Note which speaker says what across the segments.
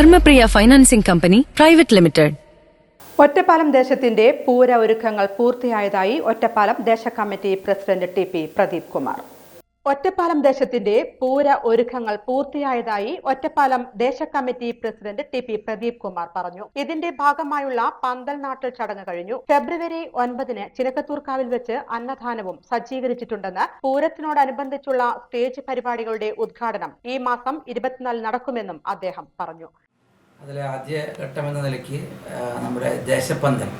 Speaker 1: Dharmapriya financing company private limited.
Speaker 2: Ottapalam ദേശത്തിന്റെ പൂര ഒരുക്കങ്ങൾ പൂർത്തിയായതായി ഒറ്റപ്പാലം ദേശ committee president T P Pradeep Kumar. Ottapalam ദേശത്തിന്റെ പൂര ഒരുക്കങ്ങൾ പൂർത്തിയായതായി ഒറ്റപ്പാലം ദേശ committee president T P Pradeep Kumar പറഞ്ഞു. ഇതിന്റെ ഭാഗമായുള്ള പന്തൽ നാട്ടൽ ചടങ്ങ് കഴിഞ്ഞു. ഫെബ്രുവരി ഒൻപതിന് ചിനക്കത്തൂർക്കാവിൽ വെച്ച് അന്നദാനവും സജ്ജീകരിച്ചിട്ടുണ്ടെന്ന് പൂരത്തിനോടനുബന്ധിച്ചുള്ള സ്റ്റേജ് പരിപാടികളുടെ ഉദ്ഘാടനം ഈ മാസം ഇരുപത്തിനാലിന് നടക്കുമെന്നും അദ്ദേഹം പറഞ്ഞു.
Speaker 3: അതിലെ ആദ്യ ഘട്ടം എന്ന നിലയ്ക്ക് നമ്മുടെ ദേശപ്പന്തൽ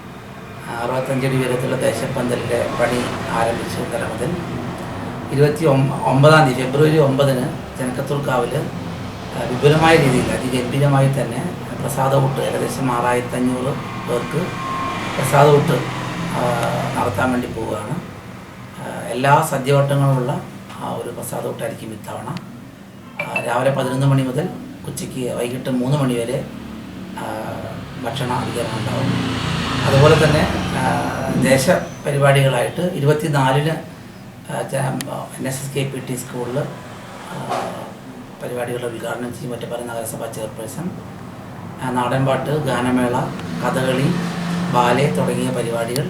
Speaker 3: അറുപത്തഞ്ചടി ഉയരത്തിലുള്ള ദേശപ്പന്തലിന്റെ പണി ആരംഭിച്ചു തല മുതൽ ഇരുപത്തി ഒമ്പതാം തീയതി ഫെബ്രുവരി ഒമ്പതിന് ജനക്കത്തൂർക്കാവിൽ വിപുലമായ രീതിയിൽ അതിഗംഭീരമായി തന്നെ പ്രസാദകൂട്ട് ഏകദേശം ആറായിരത്തി അഞ്ഞൂറ് പേർക്ക് പ്രസാദകൂട്ട് നടത്താൻ വേണ്ടി പോവുകയാണ്. എല്ലാ സദ്യവട്ടങ്ങളുമുള്ള ഒരു പ്രസാദകൂട്ടായിരിക്കും ഇത്തവണ. രാവിലെ പതിനൊന്ന് മണി മുതൽ ഉച്ചയ്ക്ക് വൈകിട്ട് മൂന്ന് മണി വരെ ഭക്ഷണ വിതരണം ഉണ്ടാവും അതുപോലെ തന്നെ ദേശ പരിപാടികളായിട്ട് ഇരുപത്തിനാലിന് N S S K P T സ്കൂളിൽ പരിപാടികൾ ഉദ്ഘാടനം ചെയ്യും. ഒറ്റപ്പാലം നഗരസഭാ ചെയർപേഴ്സൺ നാടൻപാട്ട് ഗാനമേള കഥകളി ബാലെ തുടങ്ങിയ പരിപാടികൾ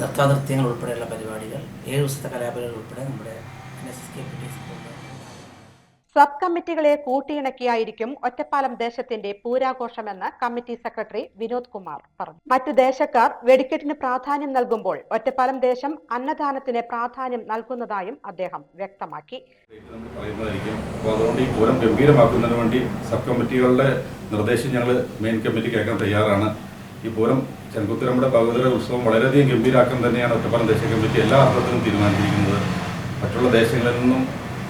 Speaker 3: നൃത്താനൃത്യങ്ങൾ ഉൾപ്പെടെയുള്ള പരിപാടികൾ ഏഴ് ദിവസത്തെ കലാപരിപാടികൾ ഉൾപ്പെടെ നമ്മുടെ N S S K P T സ്കൂളിൽ
Speaker 2: സബ് കമ്മിറ്റികളെ കൂട്ടിയിണക്കിയായിരിക്കും ഒറ്റപ്പാലം ദേശത്തിന്റെ പൂരാഘോഷമെന്ന് കമ്മിറ്റി സെക്രട്ടറി വിനോദ് കുമാർ പറഞ്ഞു. മറ്റു ദേശക്കാർ വെടിക്കെട്ടിന് പ്രാധാന്യം നൽകുമ്പോൾ ഒറ്റപ്പാലം ദേശം അന്നദാനത്തിന് പ്രാധാന്യം നൽകുന്നതായും അദ്ദേഹം വ്യക്തമാക്കി.
Speaker 4: അതുകൊണ്ട് ഈ പൂരം ഗംഭീരമാക്കുന്നതിന് വേണ്ടി സബ് കമ്മിറ്റികളുടെ നിർദ്ദേശം ഞങ്ങൾ മെയിൻ കമ്മിറ്റി കേൾക്കാൻ തയ്യാറാണ്. ഈ പൂരം ചെങ്കുത്തിരമ്പയുടെ ഭഗവതിയുടെ ഉത്സവം വളരെയധികം ഗംഭീരാക്കാൻ തന്നെയാണ് ഒറ്റപ്പാലം ദേശീയ കമ്മിറ്റി എല്ലാ അർത്ഥത്തിലും തീരുമാനിച്ചിരിക്കുന്നത്. മറ്റുള്ള ദേശങ്ങളിൽ നിന്നും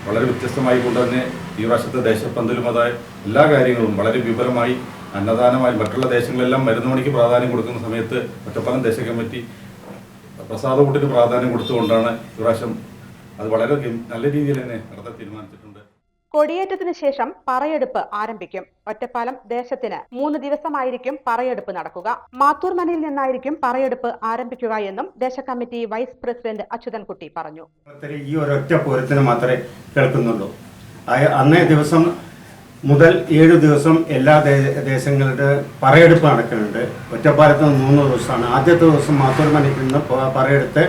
Speaker 4: വളരെ വ്യത്യസ്തമായി കൊണ്ട് തന്നെ ഈ പ്രാവശ്യത്തെ ദേശപ്പന്തലും അതായ എല്ലാ കാര്യങ്ങളും വളരെ വിപുലമായി അന്നദാനമായി മറ്റുള്ള ദേശങ്ങളെല്ലാം മരുന്ന് മണിക്ക് പ്രാധാന്യം കൊടുക്കുന്ന സമയത്ത് ഒറ്റപ്പാലം ദേശ കമ്മിറ്റി പ്രസാദകൂട്ടിന് പ്രാധാന്യം കൊടുത്തുകൊണ്ടാണ് ഈ പ്രാവശ്യം അത് വളരെ നല്ല രീതിയിൽ തന്നെ നടത്താൻ തീരുമാനിച്ചിട്ടുണ്ട്
Speaker 2: കൊടിയേറ്റത്തിന് ശേഷം പറയെടുപ്പ് ആരംഭിക്കും. ഒറ്റപ്പാലം ദേശത്തിന് മൂന്ന് ദിവസമായിരിക്കും പറയെടുപ്പ് നടക്കുക. മാത്തൂർ മനയിൽ നിന്നായിരിക്കും പറയെടുപ്പ് ആരംഭിക്കുക എന്നും ദേശ കമ്മിറ്റി വൈസ് പ്രസിഡന്റ് അച്യുതൻകുട്ടി പറഞ്ഞു.
Speaker 5: ഈ ഒരൊറ്റ പൂരത്തിന് മാത്രമേ കേൾക്കുന്നുള്ളൂ. അന്നേ ദിവസം മുതൽ ഏഴു ദിവസം എല്ലാ ദേശങ്ങളുടെ പറയെടുപ്പ് നടക്കുന്നുണ്ട്. ഒറ്റപ്പാലത്ത് മൂന്ന് ദിവസമാണ്. ആദ്യത്തെ ദിവസം മാത്തൂർ മനയിൽ നിന്ന് പറയെടുത്ത്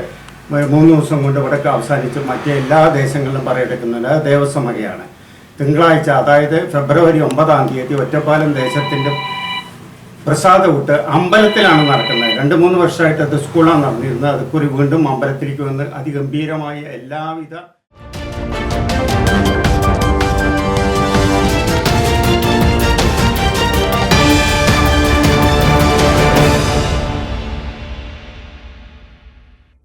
Speaker 5: മൂന്ന് ദിവസം കൊണ്ട് ഇവിടെ അവസാനിച്ച് മറ്റേ എല്ലാ ദേശങ്ങളിലും പറയെടുക്കുന്നുണ്ട്. ദേവസ്വം വകയാണ്. തിങ്കളാഴ്ച അതായത് ഫെബ്രുവരി ഒമ്പതാം തീയതി ഒറ്റപ്പാലം ദേശത്തിന്റെ പ്രസാദ ഊട്ട് അമ്പലത്തിലാണ് നടക്കുന്നത്. രണ്ട് മൂന്ന് വർഷമായിട്ട് അത് സ്കൂളാണ് നടന്നിരുന്നത്. അതുക്കുറി വീണ്ടും അമ്പലത്തിലേക്ക് വന്ന് അതിഗംഭീരമായ എല്ലാവിധ